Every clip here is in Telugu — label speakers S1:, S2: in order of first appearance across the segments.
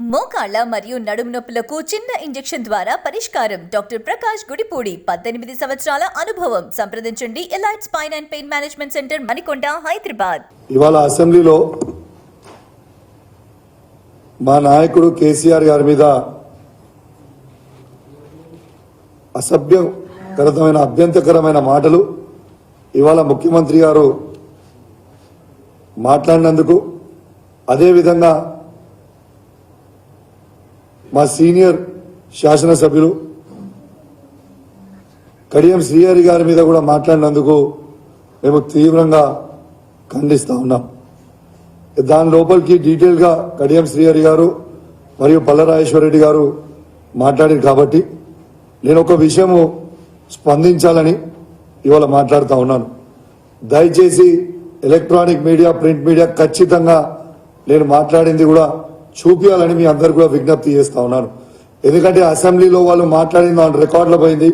S1: మోకాళ్ళ మరియు నడుము నొప్పులకు చిన్న ఇంజెక్షన్ ద్వారా పరిష్కారం. డాక్టర్ ప్రకాష్ గుడిపూడి పద్దెనిమిది సంవత్సరాల అనుభవం. సంప్రదించండి. Elite spine and pain management centre Manikonda Hyderabad.
S2: ఇవాళ అసెంబ్లీలో మా నాయకుడు కేసీఆర్ గారి మీద అసభ్యకరమైన అభ్యంతరకరమైన మాటలు ఇవాళ ముఖ్యమంత్రి గారు మాట్లాడినందుకు అదేవిధంగా మా సీనియర్ శాసనసభ్యులు కడియం శ్రీహరి గారి మీద కూడా మాట్లాడినందుకు మేము తీవ్రంగా ఖండిస్తూ ఉన్నాం. దాని లోపలికి డీటెయిల్గా కడియం శ్రీహరి గారు మరియు పల్లరాజేశ్వరరెడ్డి గారు మాట్లాడారు కాబట్టి నేను ఒక విషయము స్పందించాలని ఇవాళ మాట్లాడుతూ ఉన్నాను. దయచేసి ఎలక్ట్రానిక్ మీడియా ప్రింట్ మీడియా ఖచ్చితంగా నేను మాట్లాడింది కూడా చూపించాలని మీ అందరు కూడా విజ్ఞప్తి చేస్తా ఉన్నాను. ఎందుకంటే అసెంబ్లీలో వాళ్ళు మాట్లాడింది దాని రికార్డులో పోయింది.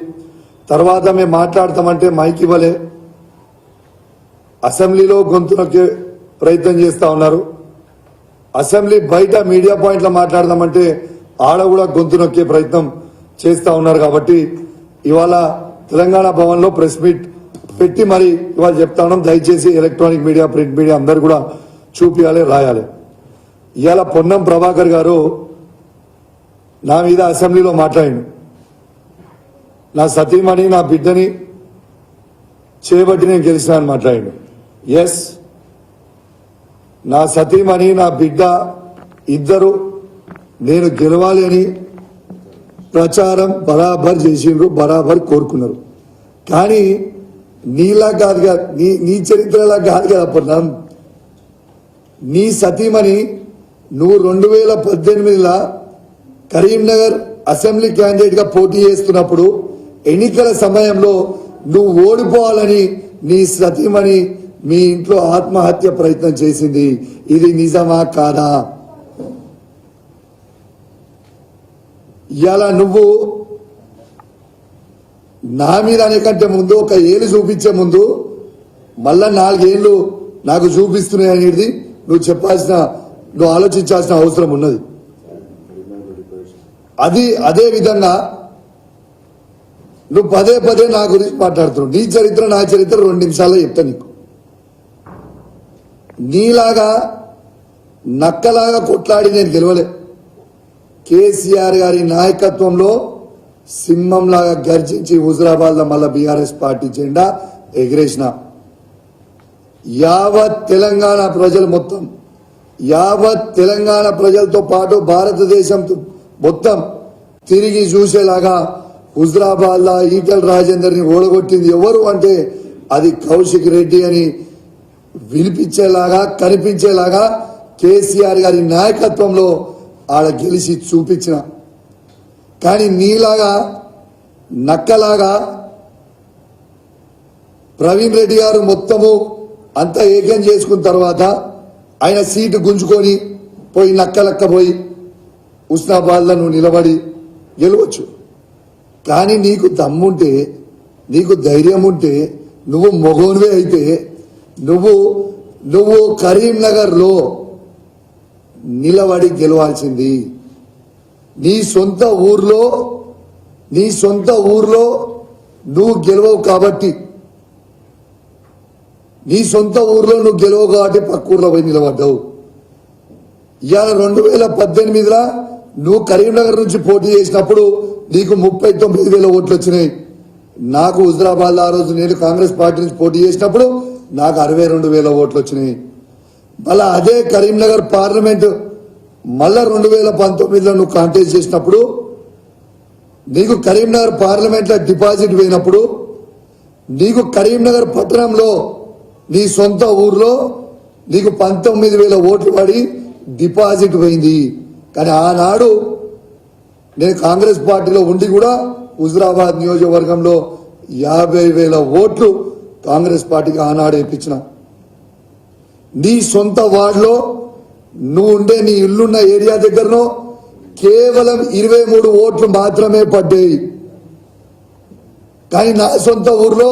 S2: తర్వాత మేము మాట్లాడతామంటే మైక్ ఇవ్వలే. అసెంబ్లీలో గొంతు నొక్కే ప్రయత్నం చేస్తా ఉన్నారు. అసెంబ్లీ బయట మీడియా పాయింట్లో మాట్లాడదామంటే ఆడ కూడా గొంతు నొక్కే ప్రయత్నం చేస్తా ఉన్నారు కాబట్టి ఇవాళ తెలంగాణ భవన్లో ప్రెస్ మీట్ పెట్టి మరి ఇవాళ చెప్తా ఉన్నాం. దయచేసి ఎలక్ట్రానిక్ మీడియా ప్రింట్ మీడియా అందరు కూడా చూపించాలి రాయాలి. ఇవాళ పొన్నం ప్రభాకర్ గారు నా మీద అసెంబ్లీలో మాట్లాడిండు. నా సతీమణి నా బిడ్డని చేయబట్టి నేను గెలిచిన అని మాట్లాడిండు. ఎస్ నా సతీమణి నా బిడ్డ ఇద్దరు నేను గెలవాలి అని ప్రచారం బరాబర్ చేసిండ్రు బరాబర్ కోరుకున్నారు. కానీ నీలా కాదు కదా నీ నీ చరిత్రలా కాదు కదా పొన్నం. నీ సతీమణి నువ్వు రెండు వేల పద్దెనిమిదిలో కరీంనగర్ అసెంబ్లీ క్యాండిడేట్గా పోటీ చేస్తున్నప్పుడు ఎన్నికల సమయంలో నువ్వు ఓడిపోవాలని నీ సతీమణి మీ ఇంట్లో ఆత్మహత్య ప్రయత్నం చేసింది. ఇది నిజమా కాదా? ఇలా నువ్వు నా మీద అనేకంటే ముందు ఒక ఏళ్ళు చూపించే ముందు మళ్ళా నాలుగేళ్ళు నాకు చూపిస్తున్నాయి అనేది నువ్వు చెప్పాల్సిన నువ్వు ఆలోచించాల్సిన అవసరం ఉన్నది. అది అదే విధంగా నువ్వు పదే పదే నా గురించి మాట్లాడుతున్నావు. నీ చరిత్ర నా చరిత్ర రెండు నిమిషాల్లో చెప్తా నీకు. నీలాగా నక్కలాగా కొట్లాడి నేను గెలవలే. కేసీఆర్ గారి నాయకత్వంలో సింహంలాగా గర్జించి హుజరాబాద్లో మళ్ళా బీఆర్ఎస్ పార్టీ జెండా ఎగిరేసిన. యావత్ తెలంగాణ ప్రజలు మొత్తం యావత్ తెలంగాణ ప్రజలతో పాటు భారతదేశం మొత్తం తిరిగి చూసేలాగా హుజరాబాద్ లా ఈటల రాజేందర్ని ఓడగొట్టింది ఎవరు అంటే అది కౌశిక్ రెడ్డి అని వినిపించేలాగా కనిపించేలాగా కేసీఆర్ గారి నాయకత్వంలో ఆడ గెలిచి చూపించిన. కానీ నీలాగా నక్కలాగా ప్రవీణ్ రెడ్డి గారు మొత్తము అంతా ఏకం చేసుకున్న తర్వాత ఆయన సీటు గుంజుకొని పోయి నక్కలక్క పోయి ఉస్నాబాద్లో నువ్వు నిలబడి గెలవచ్చు. కానీ నీకు దమ్ముంటే నీకు ధైర్యం ఉంటే నువ్వు మొగోనివే అయితే నువ్వు నువ్వు కరీంనగర్లో నిలబడి గెలవాల్సింది. నీ సొంత ఊర్లో నీ సొంత ఊర్లో నువ్వు గెలవవు కాబట్టి నీ సొంత ఊర్లో నువ్వు గెలవవు కాబట్టి పక్క ఊర్లో పోయి నిలబడ్డావు. ఇవాళ రెండు వేల పద్దెనిమిదిలో నువ్వు కరీంనగర్ నుంచి పోటీ చేసినప్పుడు నీకు ముప్పై తొమ్మిది వేల ఓట్లు వచ్చినాయి. నాకు హుజరాబాద్ ఆ రోజు నేను కాంగ్రెస్ పార్టీ నుంచి పోటీ చేసినప్పుడు నాకు అరవై రెండు వేల ఓట్లు వచ్చినాయి. మళ్ళా అదే కరీంనగర్ పార్లమెంట్ మళ్ళా రెండు వేల పంతొమ్మిదిలో నువ్వు కాంటెస్ట్ చేసినప్పుడు నీకు కరీంనగర్ పార్లమెంట్లో డిపాజిట్ పోయినప్పుడు నీకు కరీంనగర్ పట్టణంలో నీ సొంత ఊర్లో నీకు పంతొమ్మిది వేల ఓట్లు పడి డిపాజిట్ పోయింది. కానీ ఆనాడు నేను కాంగ్రెస్ పార్టీలో ఉండి కూడా హుజరాబాద్ నియోజకవర్గంలో యాభై వేల ఓట్లు కాంగ్రెస్ పార్టీకి ఆనాడు ఇప్పించిన. నీ సొంత వార్డులో నువ్వు ఉండే నీ ఇల్లున్న ఏరియా దగ్గరనో కేవలం ఇరవై మూడు ఓట్లు మాత్రమే పడ్డాయి. కానీ నా సొంత ఊర్లో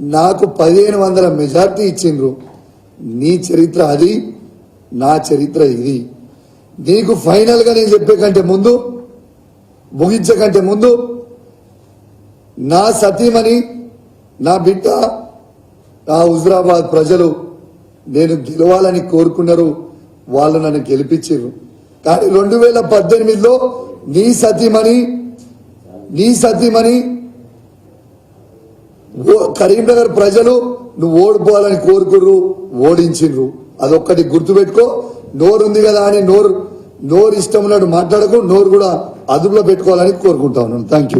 S2: నాకు పదిహేను వందల మెజార్టీ ఇచ్చిండ్రు. నీ చరిత్ర అది నా చరిత్ర ఇది. నీకు ఫైనల్గా నేను చెప్పే కంటే ముందు ముగించే కంటే ముందు నా సతీమణి నా బిడ్డ నా హుజరాబాద్ ప్రజలు నేను గెలవాలని కోరుకున్నారు. వాళ్ళు నన్ను గెలిపించారు కానీ రెండు వేల పద్దెనిమిదిలో నీ సతీమణి నీ సతీమణి కరీంనగర్ ప్రజలు నువ్వు ఓడిపోవాలని కోరుకుర్రు ఓడించిండ్రు అదొక్కటి గుర్తుపెట్టుకో. నోరు ఉంది కదా అని నోరు నోరు ఇష్టం ఉన్నట్టు మాట్లాడకు నోరు కూడా అదుపులో పెట్టుకోవాలని కోరుకుంటా ఉన్నాను. Thank you